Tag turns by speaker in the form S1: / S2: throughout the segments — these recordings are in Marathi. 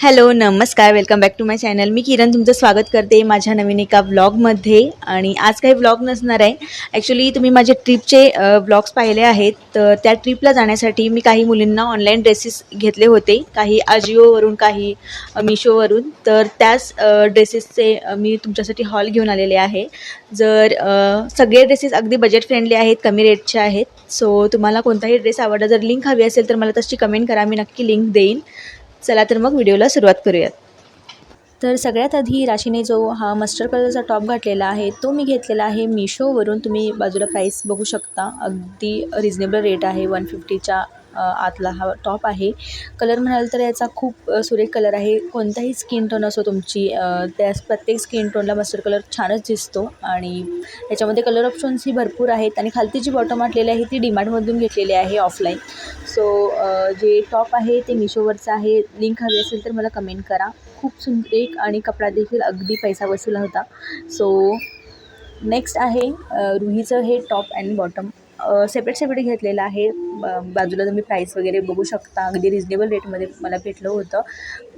S1: हॅलो नमस्कार. Welcome back to my channel मी किरण तुमचं स्वागत करते माझ्या नवीन एका व्लॉगमध्ये आणि आज काही व्लॉग नसणार आहे. ॲक्च्युली तुम्ही माझे ट्रिपचे व्लॉग्स पाहिले आहेत. तर त्या ट्रिपला जाण्यासाठी मी काही मुलींना ऑनलाईन ड्रेसेस घेतले होते. काही आजिओवरून काही मिशोवरून तर त्याच ड्रेसेसचे मी तुमच्यासाठी हॉल घेऊन आलेले आहे. जर सगळे ड्रेसेस अगदी बजेट फ्रेंडली आहेत कमी रेटचे आहेत सो तुम्हाला कोणताही ड्रेस आवडला जर लिंक हवी असेल तर मला तशी कमेंट करा. मी नक्की लिंक देईन. चला तर मग व्हिडिओला सुरुवात करूयात. तर सगळ्यात आधी राशीने जो हा मस्टर्ड कलरचा टॉप घातलेला आहे तो मी घेतलेला आहे मिशोवरून. तुम्ही बाजूला प्राईस बघू शकता. अगदी रिजनेबल रेट आहे. वन फिफ्टीच्या आतला हा टॉप आहे. कलर म्हणाल तर याचा खूप सुरेख कलर आहे. कोणताही स्किन टोन असो तुमची त्यास प्रत्येक स्किन टोनला मस्टर्ड कलर छानच दिसतो आणि याच्यामध्ये कलर ऑप्शन्सही भरपूर आहेत आणि खालती जी बॉटम आटलेली आहे ती डिमार्टमधून घेतलेली आहे ऑफलाईन सो जे टॉप आहे ते मिशोवरचं आहे. लिंक हवी असेल तर मला कमेंट करा. खूप सुंदर आणि कपडा देखील अगदी पैसा वसुला होता. सो नेक्स्ट आहे रुहीचं हे top and bottom separate separate घेतलेलं आहे. बाजूला तुम्ही प्राईस वगैरे बघू शकता. अगदी रिजनेबल रेटमध्ये मला भेटलं होतं.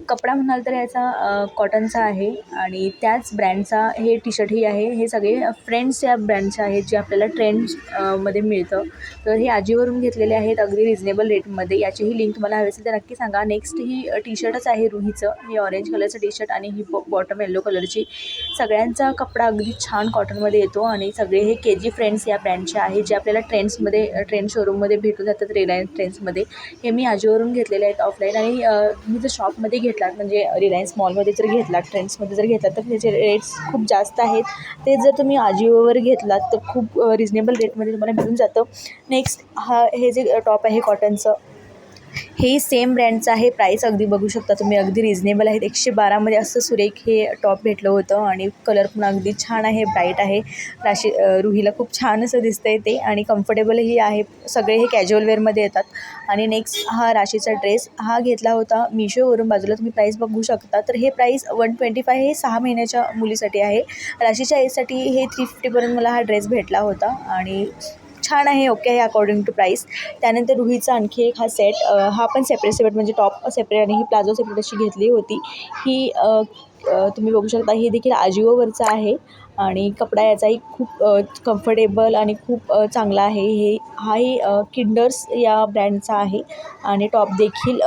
S1: कपडा म्हणाल तर याचा कॉटनचा आहे आणि त्याच ब्रँडचा हे टी शर्टही आहे. हे सगळे फ्रेंड्स या ब्रँडचे आहेत जे आपल्याला ट्रेंड्समध्ये मिळतं. तर हे आजीवरून घेतलेले आहेत. अगदी रिजनेबल रेटमध्ये याचीही लिंक मला हवी असेल तर नक्की सांगा. नेक्स्ट ही टी शर्टच आहे रुहीचं. हे ऑरेंज कलरचं टी शर्ट आणि ही बॉटम येल्लो कलरची सगळ्यांचा कपडा अगदी छान कॉटनमध्ये येतो आणि सगळे हे के जी फ्रेंड्स या ब्रँडचे आहेत जे आपल्याला ट्रेंड्समध्ये ट्रेंड शोरूममध्ये भेटून जातात रिलायन्स ट्रेंड्समध्ये हे मी आजीवरून घेतलेले आहेत ऑफलाईन आणि मी तुम्ही जर शॉपमध्ये घेतलात म्हणजे रिलायन्स मॉलमध्ये जर घेतलात ट्रेंड्समध्ये जर घेतलात तर त्याचे रेट्स खूप जास्त आहेत. ते जर तुम्ही आजिओवर घेतलात तर खूप रिजनेबल रेटमध्ये तुम्हाला मिळून जातं. नेक्स्ट हा हे जे टॉप आहे कॉटनचं हे सेम ब्रँडचं आहे. प्राईस अगदी बघू शकता तुम्ही अगदी रिजनेबल आहेत एकशे बारामध्ये असं सुरेख हे टॉप भेटलं होतं आणि कलर पण अगदी छान आहे ब्राईट आहे. राशी रुहीला खूप छान असं दिसतंय ते आणि कम्फर्टेबलही आहे. सगळे हे कॅज्युअल वेअरमध्ये येतात. आणि नेक्स्ट हा राशीचा ड्रेस हा घेतला होता मिशोवरून बाजूला. तुम्ही प्राईस बघू शकता. तर हे प्राईस वन ट्वेंटी फाय हे सहा महिन्याच्या मुलीसाठी आहे. राशीच्या एजसाठी हे थ्री फिफ्टीपर्यंत मला हा ड्रेस भेटला होता आणि छान आहे ओके आहे अकॉर्डिंग टू प्राईस त्यानंतर रुहीचा आणखी एक हा सेट हा पण सेपरेट सेपरेट म्हणजे टॉप सेपरेट आणि ही प्लाझो सेपरेट अशी घेतली होती. ही तुम्ही बघू शकता हे देखील आजिओवरचा आहे आणि कपडा याचाही खूप कम्फर्टेबल आणि खूप चांगला आहे. हे हाही किंडर्स या ब्रँडचा आहे आणि टॉप देखील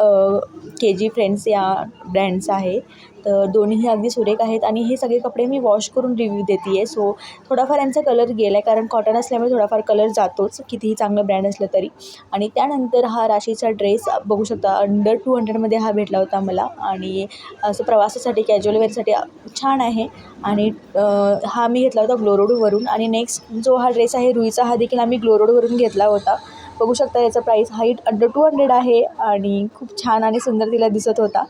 S1: के जी फ्रेंड्स या ब्रँडचा आहे. तर दोन्हीही अगदी सुरेख आहेत आणि हे सगळे कपडे मी वॉश करून रिव्ह्यू देते आहे सो थोडाफार यांचा कलर गेला आहे कारण कॉटन असल्यामुळे थोडाफार कलर जातोच कितीही चांगलं ब्रँड असलं तरी. आणि त्यानंतर हा राशीचा ड्रेस बघू शकता अंडर टू हंड्रेडमध्ये हा भेटला होता मला. आणि असं प्रवासासाठी कॅज्युअल वेअरसाठी छान आहे. आणि हा मी घेतला होता ग्लोरोडवरून आणि नेक्स्ट जो हा ड्रेस आहे रुईचा हा देखील आम्ही ग्लोरोडवरून घेतला होता. बघू शकता याचा price height under two hundred आहे आणि खूप छान आणि सुंदर तिला दिसत होता.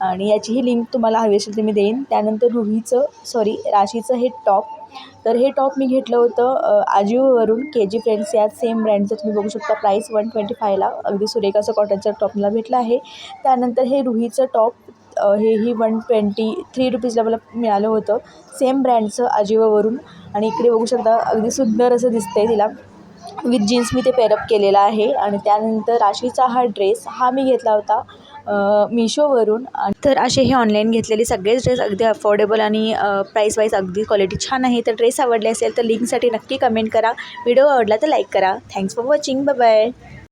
S1: आणि याचीही लिंक तुम्हाला हवी असेल तर मी देईन. त्यानंतर रुहीचं सॉरी राशीचं हे टॉप तर हे टॉप मी घेतलं होतं आजीओवरून आजिओवरून के जी फ्रेंड्स या सेम ब्रँडचं तुम्ही बघू शकता प्राईस वन ट्वेंटी फायला अगदी सुरेखाचं कॉटनचं टॉप मला भेटलं आहे. त्यानंतर हे रुहीचं टॉप हेही वन ट्वेंटी थ्री रुपीजला मला मिळालं होतं. सेम ब्रँडचं आजिओवरून. आणि इकडे बघू शकता अगदी सुंदर असं दिसतंय तिला. विथ जीन्स मी ते पेरअप केलेलं आहे. आणि त्यानंतर राशीचा हा ड्रेस हा मी घेतला होता मिशोवरून. तर असे हे ऑनलाईन घेतलेले सगळेच ड्रेस अगदी अफोर्डेबल आणि प्राईस वाईज अगदी क्वालिटी छान आहे. तर ड्रेस आवडले असेल तर लिंकसाठी नक्की कमेंट करा. व्हिडिओ आवडला तर लाईक करा. Thanks for watching bye bye